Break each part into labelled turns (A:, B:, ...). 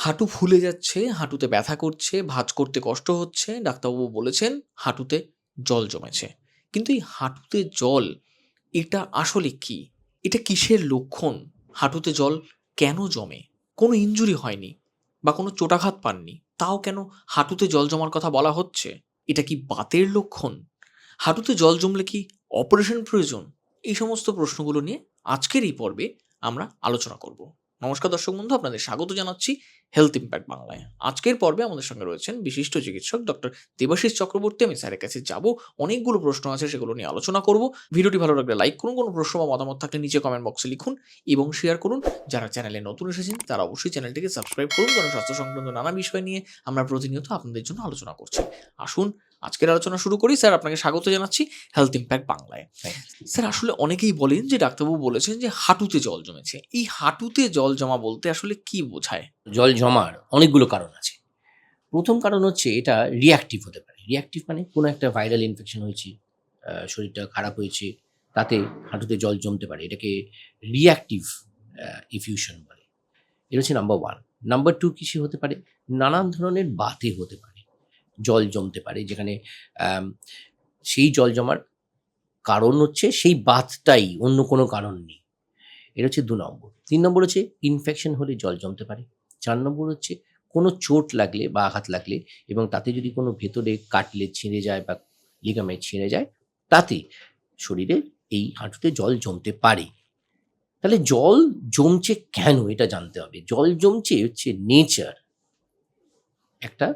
A: হাঁটু ফুলে যাচ্ছে, হাঁটুতে ব্যথা করছে, ভাঁজ করতে কষ্ট হচ্ছে, ডাক্তারবাবু বলেছেন হাঁটুতে জল জমেছে। কিন্তু এই হাঁটুতে জল, এটা আসলে কি? এটা কিসের লক্ষণ? হাঁটুতে জল কেন জমে? কোনো ইনজুরি হয়নি বা কোনো চোটাঘাত পাননি, তাও কেন হাঁটুতে জল জমার কথা বলা হচ্ছে? এটা কি বাতের লক্ষণ? হাঁটুতে জল জমলে কি অপারেশন প্রয়োজন? এই সমস্ত প্রশ্নগুলো নিয়ে আজকের এই পর্বে আমরা আলোচনা করব। নমস্কার দর্শক বন্ধু, আপনাদের স্বাগত জানাচ্ছি হেলথ ইম্প্যাক্ট বাংলায়। আজকের পর্বে আমাদের সঙ্গে রয়েছেন বিশিষ্ট চিকিৎসক ডক্টর দেবাশিস চক্রবর্তী। আমি স্যারের কাছে যাব, অনেকগুলো প্রশ্ন আছে, সেগুলো নিয়ে আলোচনা করব। ভিডিওটি ভালো লাগলে লাইক করুন, কোনো প্রশ্ন বা মতামত থাকলে নিচে কমেন্ট বক্সে লিখুন এবং শেয়ার করুন। যারা চ্যানেলে নতুন এসেছেন, তারা অবশ্যই চ্যানেলটিকে সাবস্ক্রাইব করুন, কারণ স্বাস্থ্য সংক্রান্ত নানা বিষয় নিয়ে আমরা প্রতিনিয়ত আপনাদের জন্য আলোচনা করছি। আসুন আজকের আলোচনা শুরু করি। স্যার আপনাকে স্বাগত জানাচ্ছি হেলথ ইম্প্যাক্ট বাংলায়। স্যার আসলে অনেকেই বলেন যে ডাক্তারবাবু বলেছেন যে হাঁটুতে জল জমেছে। এই হাঁটুতে জল জমা বলতে আসলে কি বোঝায়?
B: জল জমার অনেকগুলো কারণ আছে। প্রথম কারণ হচ্ছে এটা রিয়াক্টিভ হতে পারে। রিয়াক্টিভ মানে কোনো একটা ভাইরাল ইনফেকশন হয়েছে শরীরটা খারাপ হয়েছে তাতে হাঁটুতে জল জমতে পারে। এটাকে রিয়াক্টিভ ইফিউশন বলে। এটা হচ্ছে নাম্বার ওয়ান নাম্বার টু কিছু হতে পারে? নানান ধরনের বাতে হতে পারে। জল জমতে পারে, যেখানে সেই জল জমার কারণ হচ্ছে সেই বাতটাই অন্য কোনো কারণ নেই। এটা হচ্ছে দু নম্বর। তিন নম্বর হচ্ছে ইনফেকশন হলে জল জমতে পারে। চার নম্বর হচ্ছে কোনো চোট লাগলে বা আঘাত লাগলে এবং তাতে যদি কোনো ভেতরে কাটলে ছিঁড়ে যায় বা লিগামেন্ট ছিঁড়ে যায়, তাতে শরীরে এই হাঁটুতে জল জমতে পারে। তাহলে জল জমছে কেন? এটা জানতে হবে। জল জমছে হচ্ছে নেচার একটা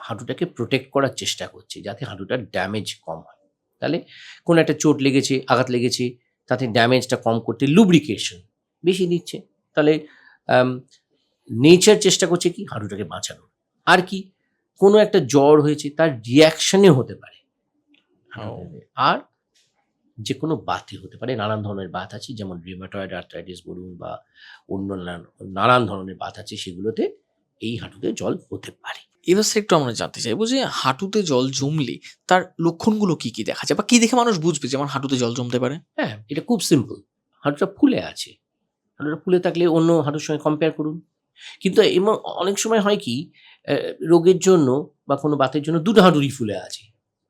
B: হাঁটুটাকে প্রোটেক্ট করার চেষ্টা করছে যাতে হাঁটুটার ড্যামেজ কম হয়। তাহলে কোনো একটা চোট লেগেছে আঘাত লেগেছে তাতে ড্যামেজটা কম করতে লুব্রিকেশন বেশি দিচ্ছে। তাহলে নেচার চেষ্টা করছে কি? হাঁটুটাকে বাঁচানো আর কি? কোনো একটা জ্বর হয়েছে তার রিয়াকশনে হতে পারে। আর যে কোনো বাতে হতে পারে নানান ধরনের বাত আছে যেমন রিমাটয়েড আর্থ্রাইটিস বলুন বা অন্য নানান- নানান ধরনের বাত আছে সেগুলোতে এই হাঁটুতে জল হতে পারে।
A: এবার স্যার একটু আমরা জানতে চাইব যে হাঁটুতে জল জমলে তার লক্ষণগুলো কি কি দেখা যায় বা কি দেখে মানুষ বুঝবে যে আমার হাঁটুতে জল জমতে পারে?
B: হ্যাঁ এটা খুব সিম্পল হাঁটুটা ফুলে আছে। হাঁটুটা ফুলে থাকলে অন্য হাঁটুর সঙ্গে কম্পেয়ার করুন। কিন্তু এমন অনেক সময় হয় কি রোগের জন্য বা কোনো বাতের জন্য দুটো হাঁটুরই ফুলে আছে।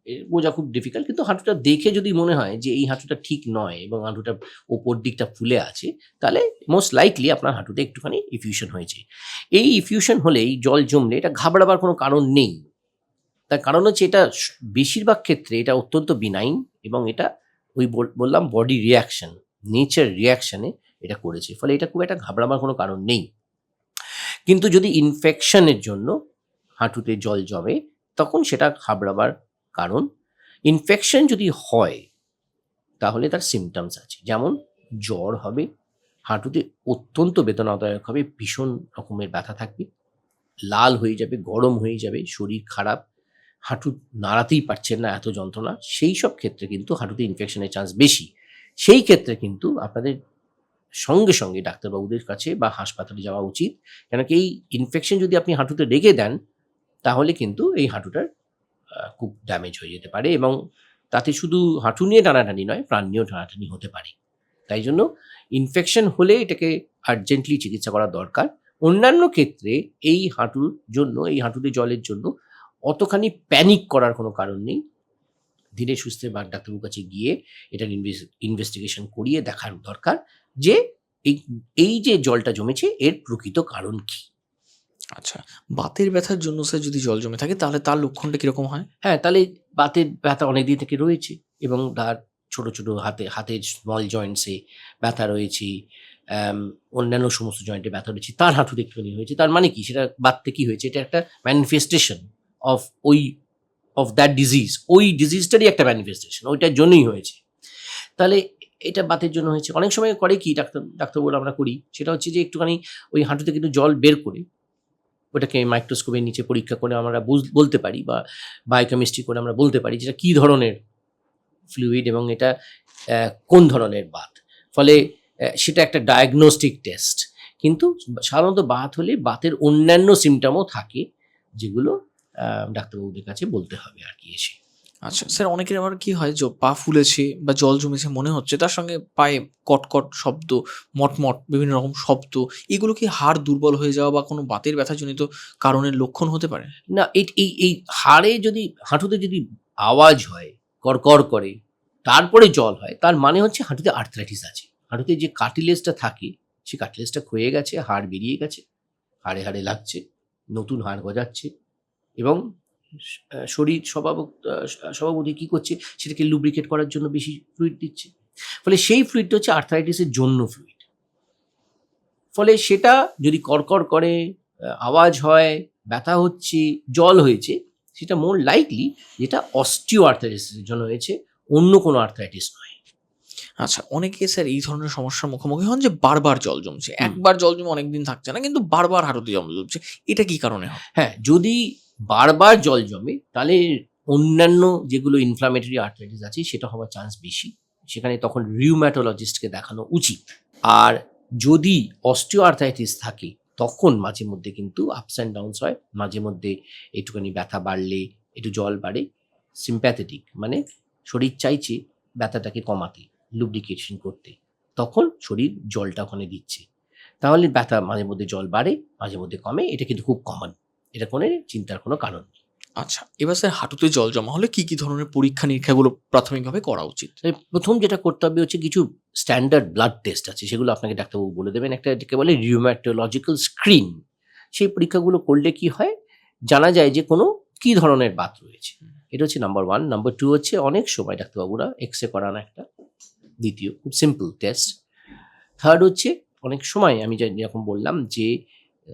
B: এ, বোঝা খুব ডিফিকাল্ট কিন্তু হাঁটুটা দেখে যদি মনে হয় যে এই হাঁটুটা ঠিক নয় এবং হাঁটুটা ওপর দিকটা ফুলে আছে, তাহলে মোস্ট লাইকলি আপনার হাঁটুতে একটুখানি ইফিউশন হয়েছে। এই ইফিউশন হলেই জল জমলে এটা ঘাবড়াবার কোনো কারণ নেই। তার কারণ হচ্ছে এটা বেশিরভাগ ক্ষেত্রে এটা অত্যন্ত বিনাইন এবং এটা ওই বল- বললাম বডি রিয়াকশন নেচার রিয়াকশানে এটা করেছে। ফলে এটা খুব একটা ঘাবড়াবার কোনো কারণ নেই। কিন্তু যদি ইনফেকশনের জন্য হাঁটুতে জল জমে, তখন সেটা ঘাবড়াবার কারণ ইনফেকশন যদি হয়, তাহলে তার সিমটমস আছে। যেমন জ্বর হবে, হাঁটুতে অত্যন্ত বেদনাদায়ক হবে, ভীষণ রকমের ব্যথা থাকবে, লাল হয়ে যাবে, গরম হয়ে যাবে, শরীর খারাপ, হাঁটু নাড়াতেই পারছেন না, এত যন্ত্রণা, সেই সব ক্ষেত্রে কিন্তু হাঁটুতে ইনফেকশনের চান্স বেশি। সেই ক্ষেত্রে কিন্তু আপনাদের সঙ্গে সঙ্গে ডাক্তারবাবুদের কাছে বা হাসপাতালে যাওয়া উচিত। কেন কি এই ইনফেকশন যদি আপনি হাঁটুতে রেখে দেন, তাহলে কিন্তু এই হাঁটুটার খুব ড্যামেজ হয়ে যেতে পারে এবং তাতে শুধু হাঁটু নিয়ে টানাটানি নয়, প্রাণ নিয়েও টানাটানি হতে পারে। তাই জন্য ইনফেকশন হলে এটাকে আর্জেন্টলি চিকিৎসা করা দরকার। অন্যান্য ক্ষেত্রে এই হাঁটুর জন্য, এই হাঁটুতে জলের জন্য অতখানি প্যানিক করার কোনো কারণ নেই। ধীরে সুস্থে বা ডাক্তারবাবুর কাছে গিয়ে এটার ইনভেস্টিগেশন করিয়ে দেখার দরকার যে এই এই যে জলটা জমেছে, এর প্রকৃত কারণ কি?
A: আচ্ছা। বাতের ব্যথার জন্য স্যার যদি জল জমে থাকে তাহলে তার লক্ষণটা কীরকম হয়?
B: হ্যাঁ তাহলে বাতের ব্যথা অনেক দিন থেকে রয়েছে এবং তার ছোট ছোট হাতে হাতের স্মল জয়েন্টসে ব্যথা রয়েছে অন্যান্য সমস্ত জয়েন্টে ব্যথা রয়েছে তার হাঁটুতে একটুখানি হয়েছে। তার মানে কি? সেটা বাততে কি হয়েছে? এটা একটা ম্যানিফেস্টেশন অফ ওই অফ দ্যাট ডিজিজ ওই ডিজিজটারই একটা ম্যানিফেস্টেশন ওইটার জন্যই হয়েছে। তাহলে এটা বাতের জন্য হয়েছে। অনেক সময় করে কি ডাক্তার ডাক্তারবাবু আমরা করি সেটা হচ্ছে যে একটুখানি ওই হাঁটুতে কিন্তু জল বের করে ওটাকে মাইক্রোস্কোপের নিচে পরীক্ষা করে আমরা বলতে পারি বা বায়োকেমিস্ট্রি করে আমরা বলতে পারি যেটা কী ধরনের ফ্লুইড এবং এটা কোন ধরনের বাত। ফলে সেটা একটা ডায়াগনস্টিক টেস্ট কিন্তু সাধারণত বাত হলে বাতের অন্যান্য সিমটামও থাকে যেগুলো ডাক্তারবাবুদের কাছে বলতে হবে আর কি এসে।
A: আচ্ছা স্যার, অনেকের আবার কি হয় যে পা ফুলেছে বা জল জমেছে মনে হচ্ছে, তার সঙ্গে পায়ে কটকট শব্দ, মটমট, বিভিন্ন রকম শব্দ, এগুলো কি হাড় দুর্বল হয়ে যাওয়া বা কোনো বাতের ব্যথাজনিত কারণের লক্ষণ হতে পারে?
B: না, এই এই এই হাড়ে যদি, হাঁটুতে যদি আওয়াজ হয় কড়কর করে, তারপরে জল হয়, তার মানে হচ্ছে হাঁটুতে আর্থ্রাইটিস আছে। হাঁটুতে যে কার্টিলেজটা থাকে, সেই কার্টিলেজটা ক্ষয়ে গেছে, হাড় বেরিয়ে গেছে, হাড়ে হাড়ে লাগছে, নতুন হাড় গজাচ্ছে এবং শরীর স্বভাব স্বভাবতই কী করছে? সেটাকে লুব্রিকেট করার জন্য বেশি ফ্লুইড দিচ্ছে। ফলে সেই ফ্লুইডটা হচ্ছে আর্থারাইটিসের জন্য ফ্লুইড ফলে সেটা যদি কড়কড় করে আওয়াজ হয় ব্যথা হচ্ছে জল হয়েছে সেটা মোর লাইকলি যেটা অস্টিও আর্থাইটিসের জন্য হয়েছে অন্য কোনো আর্থাইটিস নয়।
A: আচ্ছা অনেকে স্যার এই ধরনের সমস্যার মুখোমুখি হন যে বারবার জল জমছে। একবার জল জমে অনেকদিন থাকছে না কিন্তু বারবার হাঁটুতে জল জমছে। এটা কি কারণে হ্যাঁ
B: যদি বারবার জল জমে, তাহলে অন্যান্য যেগুলো ইনফ্লামেটরি আর্থাইটিস আছে, সেটা হওয়ার চান্স বেশি। সেখানে তখন রিউম্যাটোলজিস্টকে দেখানো উচিত। আর যদি অস্টিও আর্থাইটিস থাকে, তখন মাঝে মধ্যে কিন্তু আপস অ্যান্ড ডাউনস হয়। মাঝে মধ্যে একটুখানি ব্যথা বাড়লে, একটু জল বাড়ে। সিম্প্যাথেটিক মানে শরীর চাইছে ব্যথাটাকে কমাতে লুব্রিকেশন করতে। তখন শরীর জলটা ওখানে দিচ্ছে। তাহলে ব্যথা মাঝে মধ্যে জল বাড়ে, মাঝে মধ্যে কমে, এটা কিন্তু খুব কমন এটা কোনো চিন্তার কোনো কারণ নেই।
A: আচ্ছা এবার স্যার হাঁটুতে জল জমা হলে কি কি ধরনের পরীক্ষা নিরীক্ষাগুলো প্রাথমিকভাবে করা উচিত?
B: প্রথম যেটা করতে হবে হচ্ছে কিছু স্ট্যান্ডার্ড ব্লাড টেস্ট আছে সেগুলো আপনাকে ডাক্তারবাবু বলে দেবেন। একটা এটাকে বলে রিউম্যাটোলজিক্যাল স্ক্রিন সেই পরীক্ষাগুলো করলে কি হয়? জানা যায় যে কোনো কি ধরনের বাত রয়েছে। এটা হচ্ছে নাম্বার ওয়ান নাম্বার টু হচ্ছে অনেক সময় ডাক্তারবাবুরা এক্স রে করান একটা। দ্বিতীয় খুব সিম্পল টেস্ট থার্ড হচ্ছে অনেক সময় আমি যেরকম বললাম যে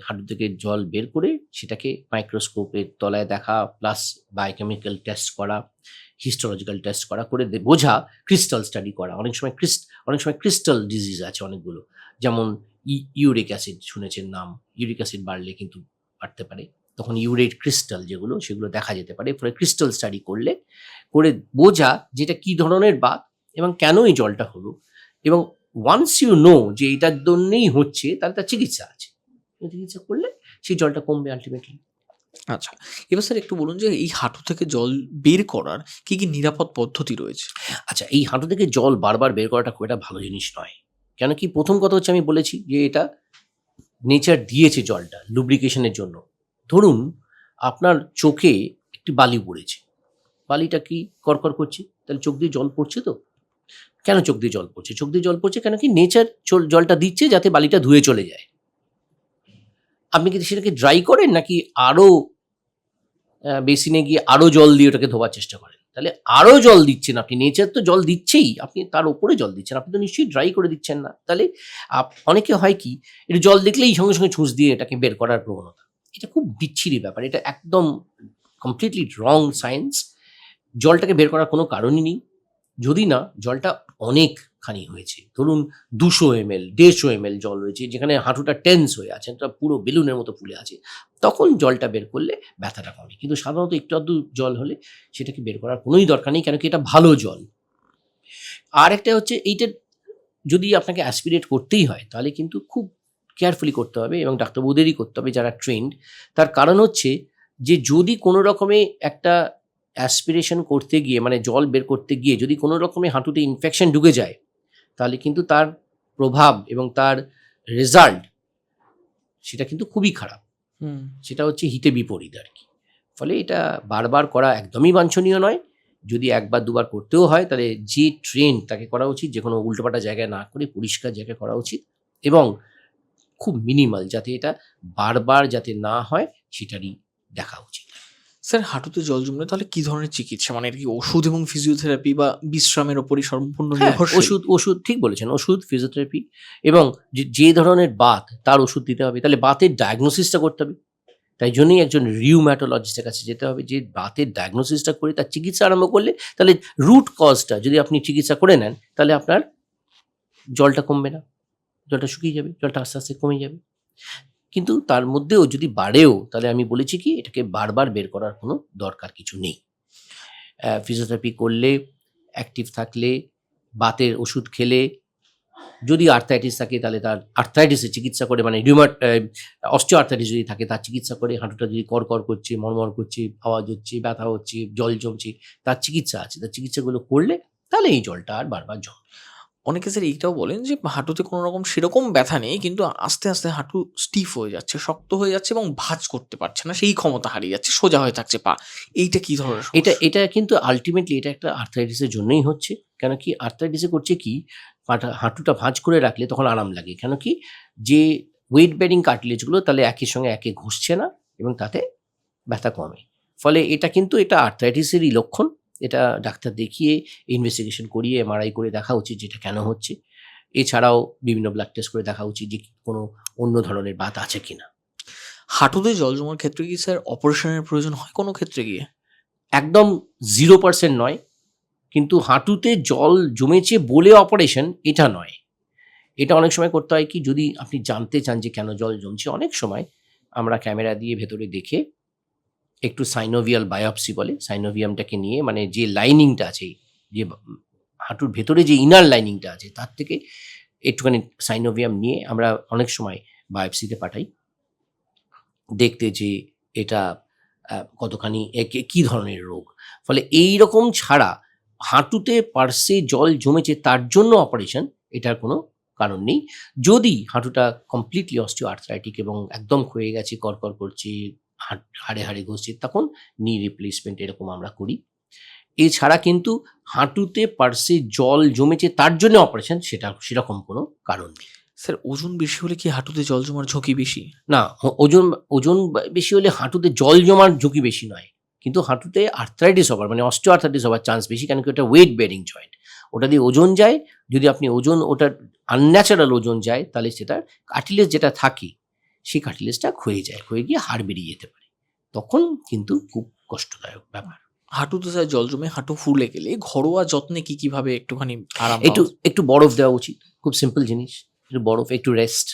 B: হাঁটু থেকে জল বের করে সেটাকে মাইক্রোস্কোপের তলায় দেখা প্লাস বায়োকেমিক্যাল টেস্ট করা হিস্টোলজিক্যাল টেস্ট করা করে বোঝা ক্রিস্টাল স্টাডি করা। অনেক সময় ক্রিস্ট অনেক সময় ক্রিস্টাল ডিজিজ আছে অনেকগুলো। যেমন ইউরিক অ্যাসিড শুনেছেন নাম। ইউরিক অ্যাসিড বাড়লে কিন্তু বাড়তে পারে। তখন ইউরেট ক্রিস্টাল যেগুলো, সেগুলো দেখা যেতে পারে। ফলে ক্রিস্টাল স্টাডি করলে, করে বোঝা যেটা কি ধরনের বাত এবং কেন এই জলটা হলো। এবং ওয়ান্স ইউ নো যে এটার জন্যেই হচ্ছে তাহলে তার চিকিৎসা আছে। চিকিৎসা করলে সেই জলটা কমবে আলটিমেটলি
A: আচ্ছা এবার স্যার একটু বলুন যে এই হাঁটু থেকে জল বের করার কি কি নিরাপদ পদ্ধতি রয়েছে?
B: আচ্ছা এই হাঁটু থেকে জল বারবার বের করাটা খুব একটা ভালো জিনিস নয়। কেন কি প্রথম কথা হচ্ছে আমি বলেছি যে এটা নেচার দিয়েছে জলটা লুব্রিকেশনের জন্য। ধরুন আপনার চোখে একটি বালি পড়েছে। বালিটা কি করকর করছে? তাহলে চোখ দিয়ে জল পড়ছে তো? কেন চোখ দিয়ে জল পড়ছে? চোখ দিয়ে জল পড়ছে কেন কি নেচার জলটা দিচ্ছে যাতে বালিটা ধুয়ে চলে যায়। আপনি কি সেটাকে ড্রাই করেন নাকি আরও বেসিনে গিয়ে আরও জল দিয়ে ওটাকে ধোবার চেষ্টা করেন? তাহলে আরও জল দিচ্ছেন আপনি। নেচার তো জল দিচ্ছেই। আপনি তার উপরে জল দিচ্ছেন। আপনি তো নিশ্চয়ই ড্রাই করে দিচ্ছেন না। তাহলে অনেকে হয় কি, একটু জল দেখলেই সঙ্গে সঙ্গে ছুঁচ দিয়ে এটাকে বের করার প্রবণতা। এটা খুব বিচ্ছিরি ব্যাপার। এটা একদম কমপ্লিটলি রং সায়েন্স জলটাকে বের করার কোনো কারণই নেই। যদি না, জলটা অনেকখানি হয়েছে। ধরুন দুশো এম এল দেড়শো এম এল জল রয়েছে, যেখানে হাঁটুটা টেন্স হয়ে আছে পুরো বেলুনের মতো ফুলে আছে। তখন জলটা বের করলে ব্যথাটা কমে। কিন্তু সাধারণত একটু আধটু জল হলে সেটাকে বের করার কোনোই দরকার নেই কেন কি এটা ভালো জল। আর একটা হচ্ছে এইটা যদি আপনাকে অ্যাসপিরেট করতেই হয়, তাহলে কিন্তু খুব কেয়ারফুলি করতে হবে এবং ডাক্তারবাবুদেরই করতে হবে যারা ট্রেন্ড তার কারণ হচ্ছে যে যদি কোনো রকমে একটা অ্যাসপিরেশন করতে গিয়ে মানে জল বের করতে গিয়ে যদি কোনো রকমে হাঁটুতে ইনফেকশন ঢুকে যায় তাহলে কিন্তু তার প্রভাব এবং তার রেজাল্ট সেটা কিন্তু খুবই খারাপ।
A: হুম।
B: সেটা হচ্ছে হিতে বিপরীত আর কি। ফলে এটা বারবার করা একদমই বাঞ্ছনীয় নয়। যদি একবার দুবার করতেও হয় তাহলে যে ট্রেন তাকে করা উচিত যে কোনো উল্টোপাটা জায়গায় না করে পরিষ্কার জায়গায় করা উচিত এবং খুব মিনিমাল যাতে এটা বারবার যাতে না হয় সেটারই দেখা উচিত।
A: স্যার হাঁটুতে জল জমলে তাহলে কি ধরনের চিকিৎসা? মানে কি ওষুধ এবং ফিজিওথেরাপি বা বিশ্রামের ওপরই সম্পূর্ণ
B: হ্যাঁ, ওষুধ ওষুধ ঠিক বলেছেন ওষুধ ফিজিওথেরাপি এবং যে যে ধরনের বাত তার ওষুধ দিতে হবে। তাহলে বাতের ডায়াগনোসিসটা করতে হবে। তাই জন্যই একজন রিউম্যাটোলজিস্টের কাছে যেতে হবে যে বাতের ডায়াগনোসিসটা করে তার চিকিৎসা আরম্ভ করলে তাহলে রুট কজটা যদি আপনি চিকিৎসা করে নেন তাহলে আপনার জলটা কমবে না। জলটা শুকিয়ে যাবে জলটা আস্তে আস্তে কমে যাবে। কিন্তু তার মধ্যেও যদি বাড়েও, তাহলে আমি বলেছি কি, এটাকে বারবার বের করার কোনো দরকার কিছু নেই। ফিজিওথেরাপি করলে অ্যাক্টিভ থাকলে, বাতের ওষুধ খেলে, যদি আর্থাইটিস থাকে, তাহলে তার আর্থাইটিসের চিকিৎসা করে মানে রিউমাট অস্টিও আর্থাইটিস যদি থাকে, তার চিকিৎসা করে, হাঁটুটা যদি কর করছে মরমর করছে, আওয়াজ হচ্ছে, ব্যথা হচ্ছে, জল জমছে, তার চিকিৎসা আছে। তার চিকিৎসাগুলো করলে, তাহলে এই জলটা আর বারবার জম
A: অনেকে স্যার এইটাও বলেন যে হাঁটুতে কোনো রকম সেরকম ব্যথা নেই, কিন্তু আস্তে আস্তে হাঁটু স্টিফ হয়ে যাচ্ছে, শক্ত হয়ে যাচ্ছে এবং ভাঁজ করতে পারছে না, সেই ক্ষমতা হারিয়ে যাচ্ছে, সোজা হয়ে থাকছে পা। এইটা কি ধরনের
B: এটা এটা কিন্তু আলটিমেটলি এটা একটা আর্থাইটিসের জন্যই হচ্ছে, কেন কি আর্থাইটিসে করছে কি, পাটা, হাঁটুটা ভাঁজ করে রাখলে তখন আরাম লাগে, কেন কি যে ওয়েট বেরিং কার্টিলেজগুলো তাহলে একের সঙ্গে একে ঘুষছে না এবং তাতে ব্যথা কমে। ফলে এটা কিন্তু এটা আর্থাইটিসেরই লক্ষণ এটা ডাক্তার দেখিয়ে ইনভেস্টিগেশন করিয়ে এমআরআই করে দেখা উচিত যেটা কেন হচ্ছে। এছাড়াও বিভিন্ন ব্লাড টেস্ট করে দেখা উচিত যে কোনো অন্য ধরনের বাত আছে কিনা।
A: হাঁটুতে জল জমার ক্ষেত্রে কি স্যার অপারেশনের প্রয়োজন হয় কোনো ক্ষেত্রে গিয়ে?
B: একদম জিরো পার্সেন্ট নয়। কিন্তু হাঁটুতে জল জমেছে বলে অপারেশন এটা নয়। এটা অনেক সময় করতে হয় কি যদি আপনি জানতে চান যে কেন জল জমছে অনেক সময় আমরা ক্যামেরা দিয়ে ভেতরে দেখে একটু সাইনোভিয়াল বায়োপসি বলে সাইনোভিয়ামটাকে নিয়ে মানে যে লাইনিংটা আছে, যে হাঁটুর ভেতরে যে ইনার লাইনিংটা আছে, তার থেকে একটুখানি সাইনোভিয়াম নিয়ে আমরা অনেক সময় বায়োপসিতে পাঠাই। দেখতে যে এটা কতখানি কী ধরনের রোগ? ফলে এই রকম ছাড়া হাঁটুতে পার্সে জল জমেছে তার জন্য অপারেশন এটার কোনো কারণ নেই। যদি হাঁটুটা কমপ্লিটলি অস্টিও আর্থ্রাইটিক এবং একদম ক্ষয়ে গেছে করকর করছে হাড়ে হাড়ে ঘষছে তখন নি রিপ্লেসমেন্ট এরকম আমরা করি। এছাড়া কিন্তু হাঁটুতে পার্সে জল জমেছে তার জন্য অপারেশন সেটা সেরকম কোনো কারণ নেই।
A: স্যার ওজন বেশি হলে কি হাঁটুতে জল জমার ঝুঁকি বেশি?
B: না ওজন ওজন বেশি হলে হাঁটুতে জল জমার ঝুঁকি বেশি নয়। কিন্তু হাঁটুতে আর্থ্রাইটিস হবার মানে অস্টিও আর্থ্রাইটিস হবার চান্স বেশি কারণ কি ওটা ওয়েট বেয়ারিং জয়েন্ট ওটা দিয়ে ওজন যায় যদি আপনি ওজন ওটার আনন্যাচারাল ওজন যায় তাহলে সেটার কার্টিলেজ যেটা থাকে সেই কার্টিলেজটা ক্ষয়ে যায় ক্ষয়ে গিয়ে হাড় বেরিয়ে যেতে পারে। তখন কিন্তু খুব কষ্টদায়ক ব্যাপার।
A: হাঁটুতে স্যার জল জমে হাঁটু ফুলে গেলে ঘরোয়া যত্নে কি কীভাবে একটুখানি আরাম
B: একটু একটু বরফ দেওয়া উচিত খুব সিম্পল জিনিস। একটু বরফ একটু রেস্ট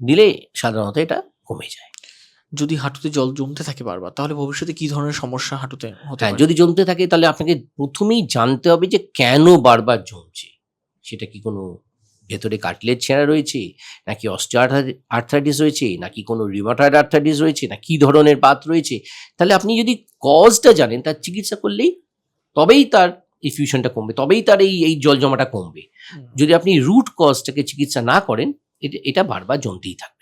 B: দিলে সাধারণত এটা কমে যায়।
A: যদি হাঁটুতে জল জমতে থাকে বারবার তাহলে ভবিষ্যতে কি ধরনের সমস্যা হাঁটুতে
B: হ্যাঁ যদি জমতে থাকে তাহলে আপনাকে প্রথমেই জানতে হবে যে কেন বারবার জমছে সেটা কি কোনো ভেতরে কাটলেট ছেঁড়া রয়েছে নাকি অস্টিও আর্থাইটিস রয়েছে নাকি কোনো রিমাটয়েড আর্থাইটিস রয়েছে না কি ধরনের পাত রয়েছে? তাহলে আপনি যদি কজটা জানেন তার চিকিৎসা করলেই তবেই তার ইফিউশনটা কমবে তবেই তার এই এই জল জমাটা কমবে। যদি আপনি রুট কজটাকে চিকিৎসা না করেন এটা এটা বারবার জমতেই থাকবে।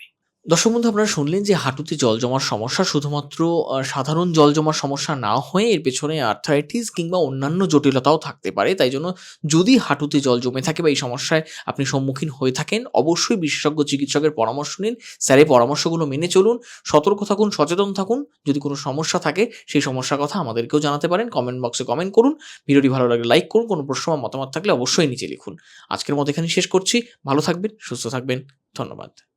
A: দর্শক বন্ধু, আপনারা শুনলেন যে হাঁটুতে জল জমার সমস্যা শুধুমাত্র সাধারণ জল জমার সমস্যা না হয়ে এর পেছনে আর্থারাইটিস কিংবা অন্যান্য জটিলতাও থাকতে পারে। তাই জন্য যদি হাঁটুতে জল জমে থাকে বা এই সমস্যায় আপনি সম্মুখীন হয়ে থাকেন, অবশ্যই বিশেষজ্ঞ চিকিৎসকের পরামর্শ নিন। স্যারের পরামর্শগুলো মেনে চলুন। সতর্ক থাকুন, সচেতন থাকুন। যদি কোনো সমস্যা থাকে, সেই সমস্যার কথা আমাদেরকেও জানাতে পারেন। কমেন্ট বক্সে কমেন্ট করুন। ভিডিওটি ভালো লাগলে লাইক করুন। কোনো প্রশ্ন বা মতামত থাকলে অবশ্যই নিচে লিখুন। আজকের মতো এখানে শেষ করছি। ভালো থাকবেন, সুস্থ থাকবেন। ধন্যবাদ।